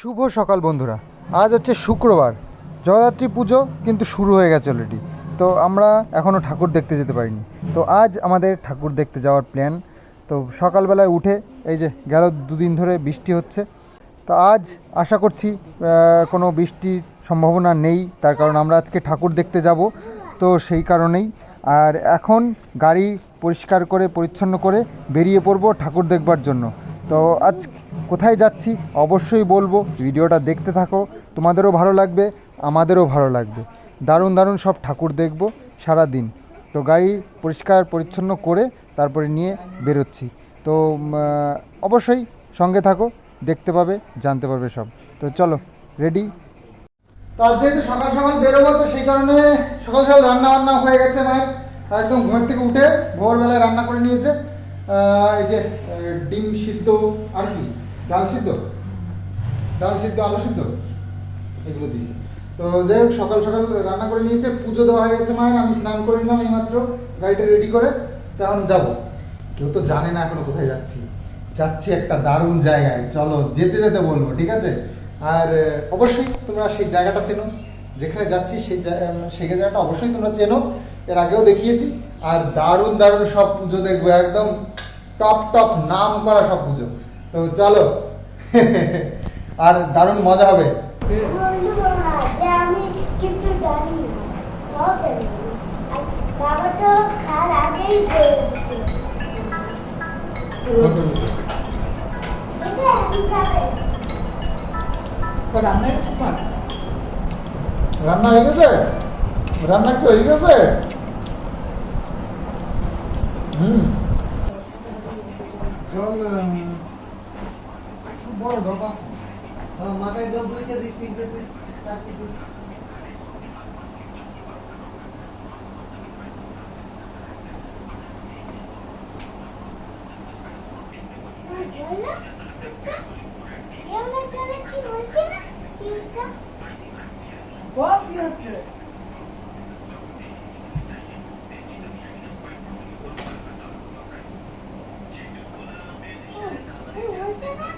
শুভ সকাল বন্ধুরা। আজ হচ্ছে শুক্রবার। জগদ্ধাত্রী পুজো কিন্তু শুরু হয়ে গেছে অলরেডি তো আমরা এখনও ঠাকুর দেখতে যেতে পারিনি। তো আজ আমাদের ঠাকুর দেখতে যাওয়ার প্ল্যান তো সকালবেলায় উঠে এই যে গেল দুদিন ধরে বৃষ্টি হচ্ছে। তো আজ আশা করছি কোনো বৃষ্টির সম্ভাবনা নেই। তার কারণ আমরা আজকে ঠাকুর দেখতে যাব। তো সেই কারণেই। আর এখন গাড়ি পরিষ্কার করে, পরিচ্ছন্ন করে বেরিয়ে পড়ব ঠাকুর দেখবার জন্য। তো আজ কোথায় যাচ্ছি অবশ্যই বলব। ভিডিওটা দেখতে থাকো। তোমাদেরও ভালো লাগবে, আমাদেরও ভালো লাগবে। দারুণ দারুণ সব ঠাকুর দেখব সারা দিন তো গাড়ি পরিষ্কার, পরিচ্ছন্ন করে তারপরে নিয়ে বেরোচ্ছি। তো অবশ্যই সঙ্গে থাকো, দেখতে পাবে, জানতে পারবে সব। তো চলো, রেডি? তো আজ যেহেতু সকাল সকাল বেরোবো, তো সেই কারণে সকাল সকাল রান্না বান্না হয়ে গেছে মায়ের। একদম ঘুমের থেকে উঠে ভোরবেলায় রান্না করে নিয়েছে। এই যে ডিম সিদ্ধ আর কি? ডাল সিদ্ধ? ডাল সিদ্ধ, আলু সিদ্ধ? এগুলো দিয়ে। তো যাই হোক, সকাল সকাল রান্না করে নিয়েছে, পুজো দেওয়া হয়ে গেছে মায়ের, আমি স্নান করে নিলাম এইমাত্র, গাড়িটা রেডি করে তখন যাব। কেউ তো জানে না এখনও কোথায় যাচ্ছি। যাচ্ছি একটা দারুণ জায়গায়, চলো যেতে যেতে বলব, ঠিক আছে? আর অবশ্যই তোমরা সেই জায়গাটা চেনো। যেখানে যাচ্ছি সেই সেই জায়গাটা অবশ্যই তোমরা চেনো। এর আগেও দেখিয়েছি। আর দারুণ দারুণ সব পুজো দেখব একদম টপ টপ নাম করা সব পুজো। তো চলো। আর দারুণ মজা হবে। রান্না হয়ে গেছে? রান্না কি হয়ে গেছে? জল উম, একটু বড় ডব আছে মাথায় ডব দুই কেজি তিন কেজি চার কেজি বলল কেউ না চালাচ্ছি বলছে না কি হচ্ছে বল কি হচ্ছে ও, বলছে না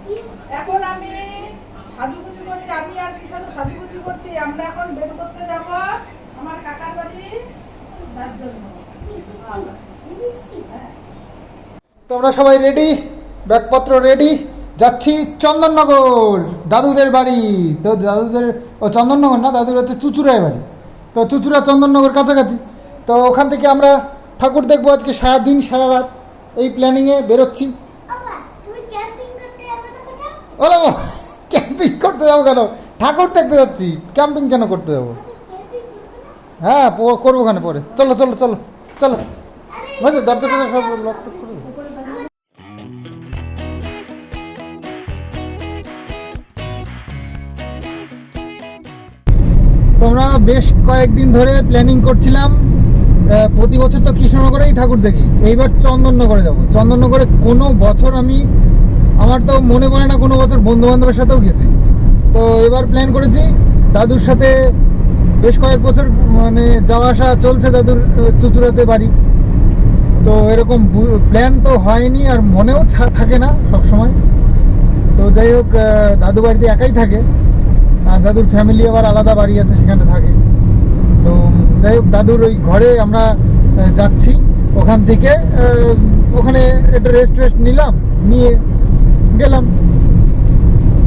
কি এখন আমি সাজুগুজু করছি আমি আর কিষাণ সাজুগুজু করছি আমরা এখন বের করতে যাব আমার কাকার বাড়ি তার জন্য মিষ্টি তোমরা সবাই রেডি ব্যাগপত্র রেডি যাচ্ছি চন্দননগর দাদুদের বাড়ি। তো দাদুদের ও চন্দননগর না? দাদুর হচ্ছে চুচুড়ায় বাড়ি। তো চুচুড়া চন্দননগর কাছাকাছি। তো ওখান থেকে আমরা ঠাকুর দেখব আজকে সারাদিন সারা রাত এই প্ল্যানিংয়ে বেরোচ্ছি। ওলা ক্যাম্পিং করতে যাব কেন? ঠাকুর দেখতে যাচ্ছি। ক্যাম্পিং কেন করতে যাব? হ্যাঁ করব ওখানে পরে। চলো চলো চলো চলো। আরে বুঝলে দরজা টরজা সব লক করে তোমরা বেশ কয়েকদিন ধরে প্ল্যানিং করছিলাম প্রতি বছর তো কৃষ্ণনগরেই ঠাকুর দেখি। এইবার চন্দননগরে যাব। চন্দননগরে কোনো বছর আমি, আমার তো মনে পড়ে না কোনো বছর বন্ধু বান্ধবের সাথেও গেছি। তো এবার প্ল্যান করেছি, দাদুর সাথে বেশ কয়েক বছর মানে যাওয়া আসা চলছে দাদুর চুচুড়াতে বাড়ি। তো এরকম প্ল্যান তো হয়নি আর মনেও থাকে না সব সময় তো যাই হোক দাদু বাড়িতে একাই থাকে। আর দাদুর ফ্যামিলি আবার আলাদা বাড়ি আছে, সেখানে থাকে। তো যাই হোক, দাদুর ওই ঘরে আমরা যাচ্ছি। ওখান থেকে ওখানে একটু রেস্ট রেস্ট নিলাম, নিয়ে গেলাম।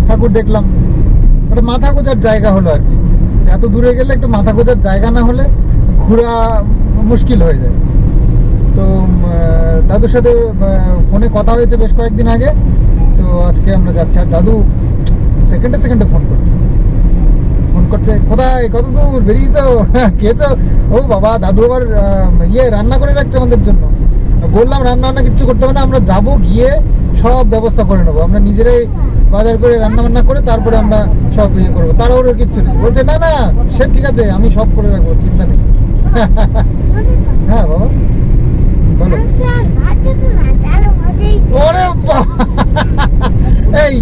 ঠাকুর দেখলাম। একটা মাথা গোজার জায়গা হলো আর কি। এত দূরে গেলে একটু মাথা গোজার জায়গা না হলে ঘোরা মুশকিল হয়ে যায়। তো দাদুর সাথে ফোনে কথা হয়েছে বেশ কয়েকদিন আগে। তো, আজকে আমরা যাচ্ছি। আর দাদু, সেকেন্ডে সেকেন্ডে ফোন করছে। ফোন করছে কোথায়? কত দূর? বেরিয়েছো? খেয়েছো? ও বাবা দাদু আবার ইয়ে রান্না করে রাখছে আমাদের জন্য। বললাম রান্না বান্না কিচ্ছু করতে হবে না আমরা যাব গিয়ে সব ব্যবস্থা করে নেব। আমরা নিজেরাই বাজার করে রান্না বান্না করে তারপরে আমরা সব ইয়ে করব। তার ওর কিচ্ছু নেই। বলছে না না সে ঠিক আছে আমি সব করে রাখব চিন্তা নেই। হ্যাঁ বাবা। বলো। ওরে বা- এই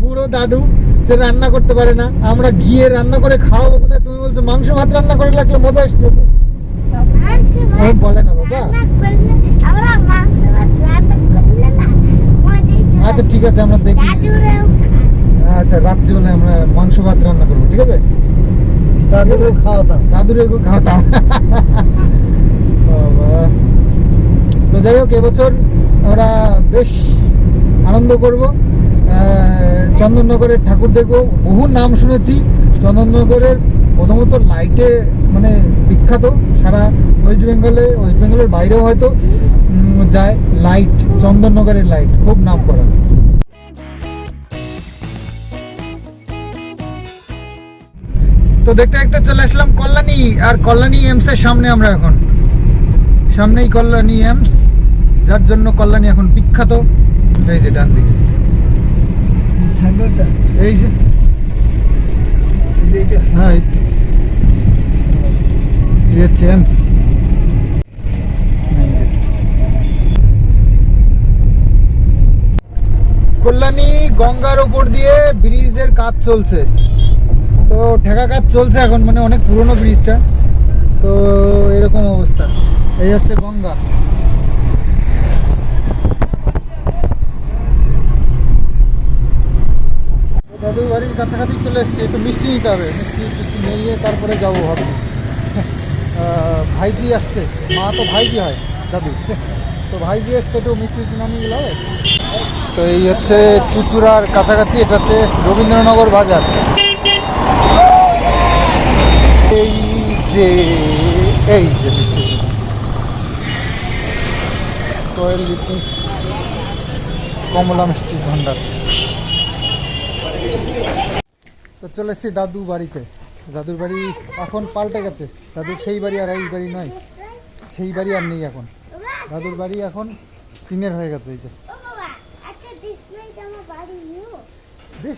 পুরো দাদু সে রান্না করতে পারে না আমরা গিয়ে রান্না করে খাওয়াবো কোথায়? তুমি বলছো মাংস ভাত রান্না করে রাখলে মজা আসছে। তো। মাংস ও ভাত বলে না বাবা আচ্ছা ঠিক আছে আমরা দেখি। দাদুরাও আচ্ছা রাত্রিবেলায় আমরা মাংস ভাত রান্না করব ঠিক আছে? দাদুকে খাওয়াতাম দাদুর একটু খাওয়াতাম বাবা। তো যাই হোক এবছর আমরা বেশ আনন্দ করব। আহ, চন্দননগরের ঠাকুর দেখব। বহু নাম শুনেছি। চন্দননগরের প্রথমত লাইটে মানে বিখ্যাত। সারা ওয়েস্ট বেঙ্গলে, ওয়েস্ট বেঙ্গলের বাইরেও হয়তো যায় লাইট, চন্দননগরের লাইট, খুব নাম করা। তো দেখতে দেখতে চলে আসলাম কল্যাণী, আর কল্যাণী এমস এর সামনে আমরা এখন। সামনেই কল্যাণী এমস, যার জন্য কল্যাণী এখন বিখ্যাত। এই যে ডান দিকে। হ্যাঁ কল্যাণী গঙ্গার উপর দিয়ে ব্রিজের কাজ চলছে। তো ঠেকা কাজ চলছে এখন মানে অনেক পুরনো ব্রিজটা। তো এরকম অবস্থা। এই হচ্ছে গঙ্গা দাদুর বাড়ির কাছাকাছি চলে এসেছি, একটু মিষ্টি নিতে হবে। মিষ্টি টিষ্টি নিয়ে তারপরে যাব ভাবছি। ভাইজি আসছে। মা তো ভাইজি হয়, দাদু। তো ভাইজি এসছে একটু মিষ্টি টিষ্টি না নিয়ে গেলে হবে? তো এই হচ্ছে চুচুড়ার কাছাকাছি, এটা হচ্ছে রবীন্দ্রনগর বাজার। এই যে এই যে মিষ্টি কোয়েল লিটি কমলা মিষ্টি ভান্ডার তো চলে এসেছি দাদু বাড়িতে। দাদুর বাড়ি এখন পাল্টে গেছে। দাদুর সেই বাড়ি আর এই বাড়ি নয়। সেই বাড়ি আর নেই এখন। দাদুর বাড়ি এখন টিনের হয়ে গেছে এই যে।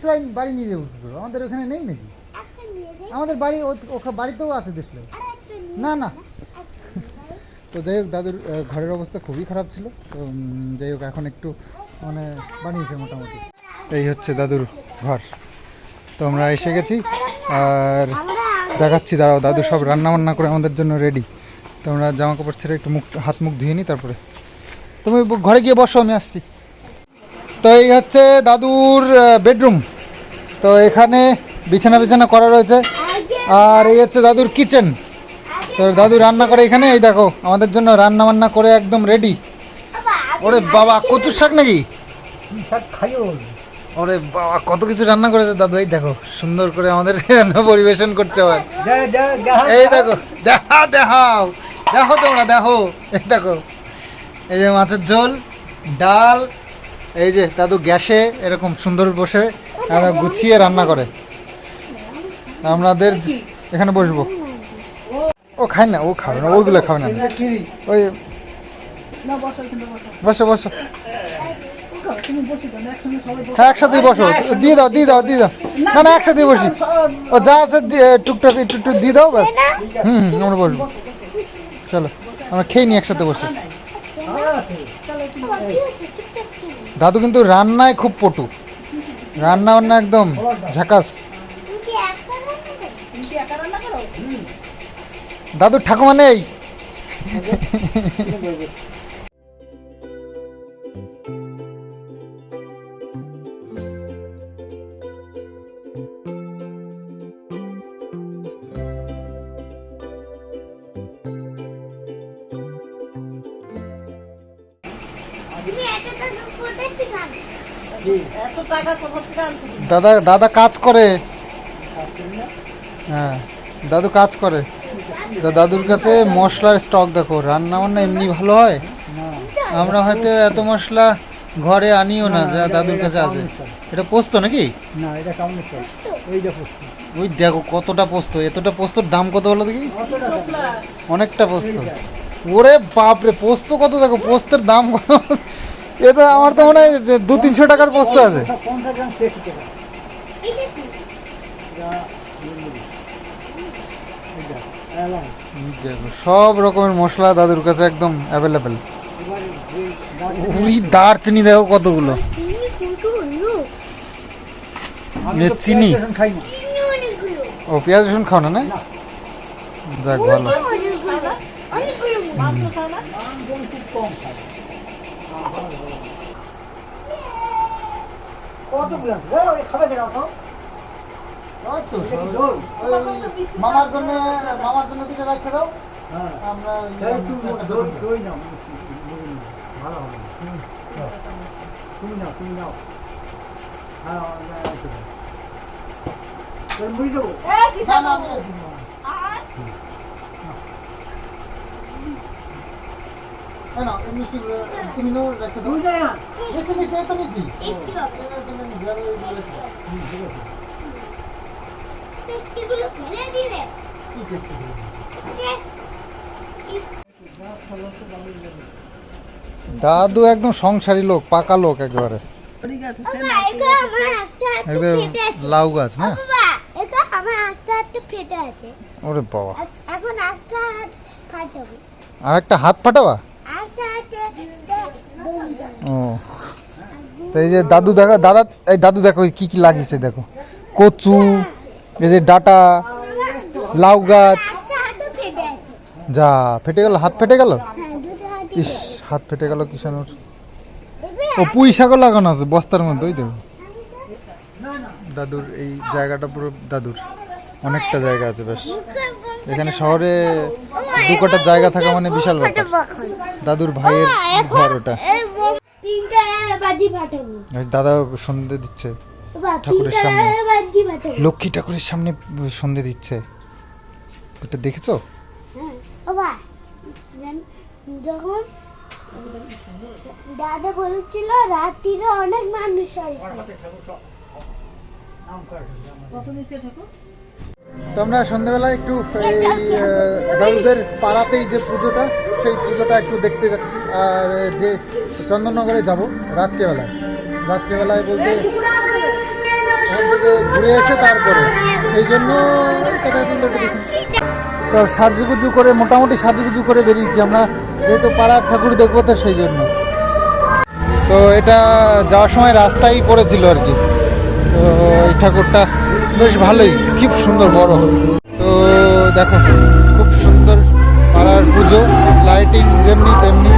আমার বাড়ি নিয়ে যাব আমাদের ওখানে নেই নাকি? আমাদের বাড়ি ও- ওখা বাড়িতেও আছে দেশ লাইন আর একটা নিয়ে না না। তো যাই হোক দাদুর ঘরের অবস্থা খুবই খারাপ ছিল। তো যাই হোক এখন একটু মানে বানিয়েছে মোটামুটি। এই হচ্ছে দাদুর ঘর। তো আমরা এসে গেছি, আর দেখাচ্ছি, দাঁড়াও, দাদু সব রান্না বান্না করে আমাদের জন্য রেডি তো আমরা জামা কাপড় ছেড়ে একটু মুখ হাত মুখ ধুয়ে নিই তারপরে। তুমি ঘরে গিয়ে বসো, আমি আসছি। তো এই হচ্ছে দাদুর বেডরুম তো এখানে বিছানা বিছানা করা রয়েছে। আর এই হচ্ছে দাদুর কিচেন তো দাদু রান্না করে এখানে, এই দেখো, আমাদের জন্য রান্না বান্না করে একদম রেডি ওরে বাবা, কচুর শাক নাকি? শাক খাইও। ওরে বাবা কত কিছু রান্না করেছে দাদু এই দেখো সুন্দর করে আমাদের রান্না পরিবেশন করছে আবার। এই দেখো দেখাও দেখাও দেখো তোমরা দেখো এই দেখো। এই যে মাছের ঝোল ডাল এই যে দাদু গ্যাসে এরকম সুন্দর বসে গুছিয়ে রান্না করে। আমাদের এখানে বসবো। ও খায় না ও খাবে না ওইগুলো খাবে না। ওই বসো বসো। হ্যাঁ একসাথেই বসো। দিয়ে দাও দিয়ে দাও দিয়ে দাও। না না একসাথেই বসি। ও যা আছে টুকটাক একটু একটু দিয়ে দাও ব্যাস। হুম হুম, আমরা বসবো। চলো আমরা খেয়ে নিই একসাথে বসে। দাদু কিন্তু রান্নায় খুব পটু। রান্না বান্না একদম ঝাকাস। তুমি কি একটা রান্না করো তুমি কি একা রান্না করো দাদু ঠাকুমা নেই? দাদা দাদা কাজ করে। হ্যাঁ দাদু কাজ করে। তো দাদুর কাছে মশলার স্টক দেখো রান্না বান্না এমনি ভালো হয়? আমরা হয়তো এত মশলা ঘরে আনিও না যা দাদুর কাছে আছে। এটা পোস্ত নাকি? না এটা ওই দেখো কতটা পোস্ত এতটা পোস্তর দাম কত বলো দেখি? অনেকটা পোস্ত। ওরে বাপরে পোস্ত কত দেখো পোস্তের দাম কত? এ তো আমার তো মনে হয় দু তিনশো টাকার পোস্ত আছে। এটা দেখো সব রকমের মশলা দাদুর কাছে একদম অ্যাভেলেবেল দারচিনি দেখো কতগুলো। চিনি। ও, পেঁয়াজ রসুন খাও না না। যাক, ভালো নাম যেমন খুব কম খাই কতগুলো আছে? ও, এই খাবে কেন তো? ওই তো, এটা কি ঝোল? ওই মামার জন্য মামার জন্য দুটো রাখতে দাও। হ্যাঁ। আমরা দই। নাও। ভালো হবে। তুমি নাও তুমি নাও। হ্যাঁ মুড়ি দেবো? না, না, আমি আর দিব না। তুমি নাও, দাও। না। হবে গুলো ফেলে দিলে। কি টেস্টি গুলো? দাদু একদম সংসারী লোক পাকা লোক একেবারে। লাউ গাছ না? ওরে বাবা। এখন আর একটা হাত ফাটাবা? ও। এই যে দাদু দেখো, দাদা, এই দাদু দেখো কি কি লাগিয়েছে দেখো। কচু, এই যে ডাটা, লাউ গাছ। যা, ফেটে গেল, হাত ফেটে গেল? ইস, হাত ফেটে গেল কিষানোর ও পুঁই শাকও লাগানো আছে বস্তার মধ্যে, ওই দেখো। দাদুর এই জায়গাটা পুরো দাদুর। অনেকটা জায়গা আছে, বেশ। এখানে শহরে দু কটা জায়গা থাকা মানে বিশাল ব্যাপার। দাদুর ভাইয়ের ঘর ওটা। দাদা সন্ধে দিচ্ছে। ঠাকুরের সামনে। লক্ষ্মী ঠাকুরের সামনে সন্ধে দিচ্ছে। ওটা দেখেছ? হ্যাঁ যখন দাদা বলেছিল রাত্রিরে অনেক মানুষ হয়। কত নিচে ঠাকুর? তো আমরা সন্ধ্যেবেলা একটু এই আহ, পাড়াতেই যে পুজোটা সেই পুজোটা একটু দেখতে যাচ্ছি। আর যে চন্দননগরে যাব রাত্রেবেলায়। রাত্রেবেলায় বলতে ঘুরে এসে তারপরে। সেই জন্য। তো সাজুগুজু করে মোটামুটি সাজুগুজু করে বেরিয়েছি আমরা। যেহেতু পাড়ার ঠাকুর দেখব তো সেই জন্য। তো এটা যাওয়ার সময় রাস্তায় পড়েছিল আর কি। তো এই ঠাকুরটা বেশ ভালোই খুব সুন্দর বড়। তো দেখো, খুব সুন্দর পাড়ার পুজো লাইটিং যেমনি তেমনি।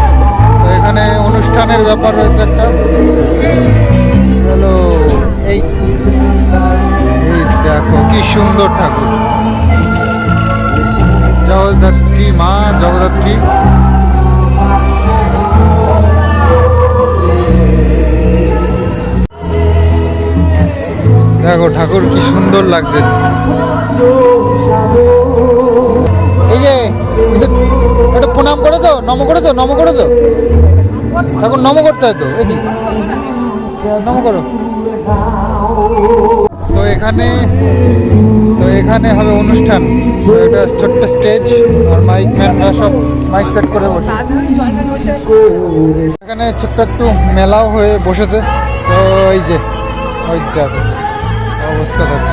তো এখানে অনুষ্ঠানের ব্যাপার রয়েছে একটা। চলো, এই এই দেখো, কি সুন্দর ঠাকুর। জগদ্ধাত্রী মা, জগদ্ধাত্রী। দেখো ঠাকুর কি সুন্দর লাগছে। এই যে, এটা প্রণাম করেছ? নম করেছ? নম করেছ? ঠাকুর, নম করতে হয় তো, এই নম করো। তো এখানে তো এখানে হবে অনুষ্ঠান। এটা ছোট্ট স্টেজ, আর মাইক ম্যানরা সব মাইক সেট করে বসে। এখানে ছোট্ট একটু মেলাও হয়ে বসেছে। তো এই যে, ওই অবস্থা দেখো।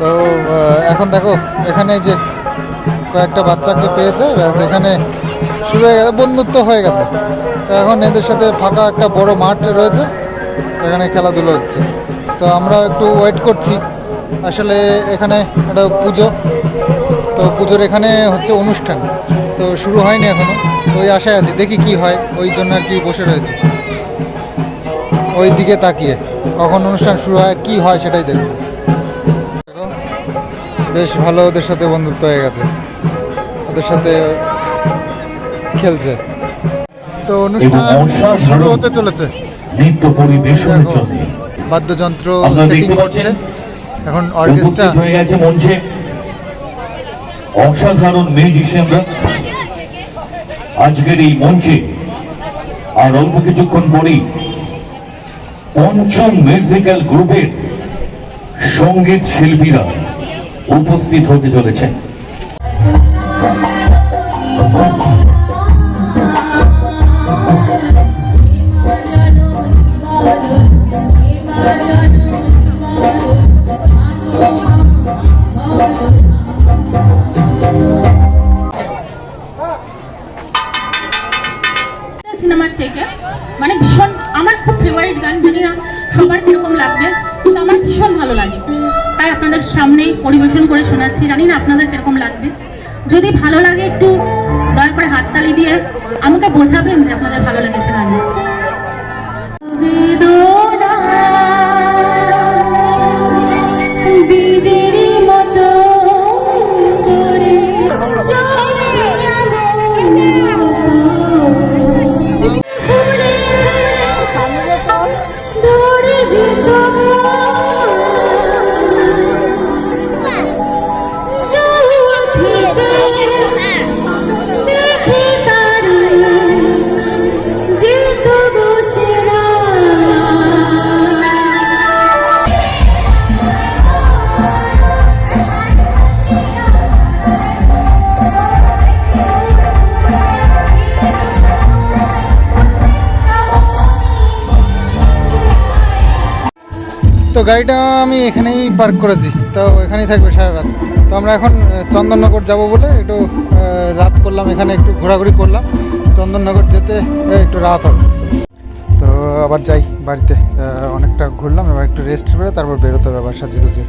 তো এখন দেখো, এখানে যে কয়েকটা বাচ্চাকে পেয়েছে, ব্যাস এখানে শুরু হয়ে গেছে, বন্ধুত্ব হয়ে গেছে। তো এখন এদের সাথে ফাঁকা একটা বড় মাঠ রয়েছে, এখানে খেলাধুলো হচ্ছে। তো আমরা একটু ওয়েট করছি। আসলে এখানে একটা পুজো। তো পুজোর এখানে হচ্ছে অনুষ্ঠান। তো শুরু হয়নি এখনও। ওই আশায় আছি দেখি কি হয়। ওই জন্য আর কি বসে রয়েছে। ওই দিকে তাকিয়ে। কখন অনুষ্ঠান শুরু হয় কি হয় সেটাই দেখব। দেখো, বেশ ভালো ওদের সাথে বন্ধুত্ব হয়ে গেছে। ওদের সাথে খেলছে। তো অনুষ্ঠান শুরু হতে চলেছে। নৃত্য পরিবেশনের জন্য। বাদ্যযন্ত্র সেটিং করছে এখন অর্কেস্ট্রা হয়ে গেছে মঞ্চে। অসাধারণ মিউজিশিয়ানরা আজকের এই মঞ্চে, আর অল্প কিছুক্ষণ পরেই পঞ্চম মিউজিক্যাল গ্রুপের সংগীত শিল্পীরা উপস্থিত হতে চলেছেন। করে শোনাচ্ছি। জানি না আপনাদের কীরকম লাগবে। যদি ভালো লাগে একটু দয়া করে হাততালি দিয়ে আমাকে বোঝাবেন যে আপনাদের ভালো লেগেছে গানটা তো গাড়িটা আমি এখানেই পার্ক করেছি। তো এখানেই থাকবে সারা রাত। তো আমরা এখন চন্দননগর যাব বলে একটু রাত করলাম এখানে একটু ঘোরাঘুরি করলাম। চন্দননগর যেতে একটু রাত হবে। তো আবার যাই বাড়িতে অনেকটা ঘুরলাম এবার একটু রেস্ট করে তারপর বেরোতে হবে আবার সাজে গুজে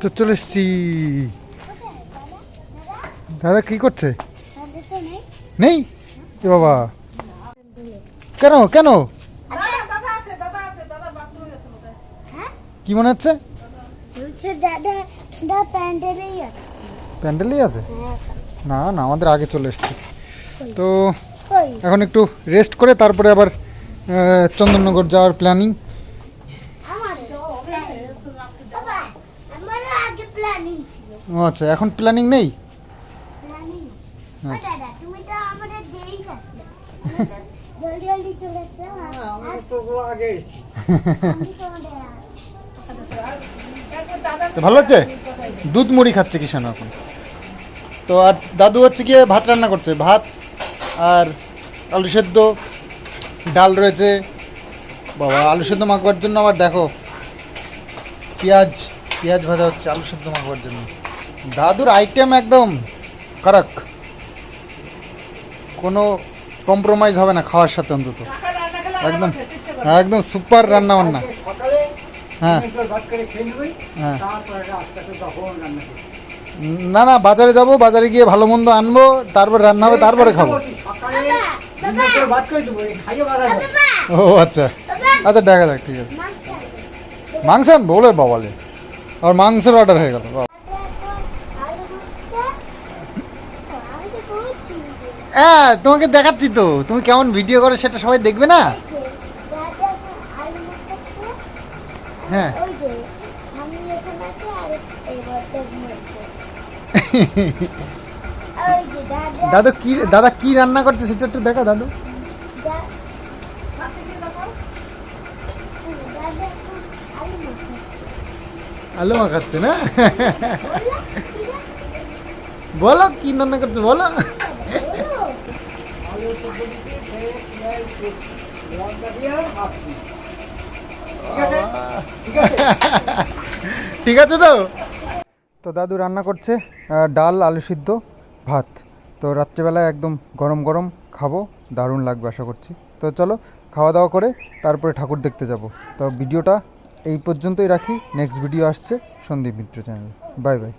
তো চলে এসছি। দাদা কি করছে? নেই। নেই? বাবা। কেন কেন দাদা দাদা আছে দাদা আছে দাদা বাথরুমে গেছে বোধহয়। হ্যাঁ কি মনে হচ্ছে? বলছে দাদা দা প্যান্ডেলেই আছে। প্যান্ডেলই আছে? হ্যাঁ না না আমাদের আগে চলে এসছে। তো এখন একটু রেস্ট করে তারপরে আবার চন্দননগর যাওয়ার প্ল্যানিং ও আচ্ছা এখন প্ল্যানিং নেই? আচ্ছা। দাদা তুমি তো ভালো হচ্ছে দুধ মুড়ি খাচ্ছে কিষান এখন? তো আর দাদু হচ্ছে গিয়ে ভাত রান্না করছে, ভাত আর আলু সেদ্ধ, ডাল রয়েছে। বাবা, আলু সেদ্ধ মাখবার জন্য আবার দেখো, পেঁয়াজ পেঁয়াজ ভাজা হচ্ছে আলু সেদ্ধ মাখবার জন্য। দাদুর আইটেম একদম কারাক। কোনো কম্প্রোমাইজ হবে না খাওয়ার সাথে অন্তত। একদম। একদম সুপার রান্না বান্না না না বাজারে যাব বাজারে গিয়ে ভালো মন্দ আনব তারপর রান্না হবে তারপরে খাব। ও আচ্ছা আচ্ছা দেখা যাক ঠিক আছে মাংস মাংস আনব বলে বাবালে আর মাংসের অর্ডার হয়ে গেল হ্যাঁ তোমাকে দেখাচ্ছি তো তুমি কেমন ভিডিও করো সেটা সবাই দেখবে না দাদা আলু হচ্ছে হ্যাঁ দাদা দাদু কি দাদা কি রান্না করছে সেটা একটু দেখা দাদু আলু মাখাচ্ছে আলু না বলো কি রান্না করছে বলো আলু দিয়ে ঠিক আছে তো? তো দাদু রান্না করছে ডাল, আলু সিদ্ধ, ভাত। তো রাত্রেবেলায় একদম গরম গরম খাব, দারুণ লাগবে আশা করছি। তো চলো, খাওয়া দাওয়া করে তারপরে ঠাকুর দেখতে যাব। তো ভিডিওটা এই পর্যন্তই রাখি নেক্সট ভিডিও আসছে Sandip Mitra channel bye bye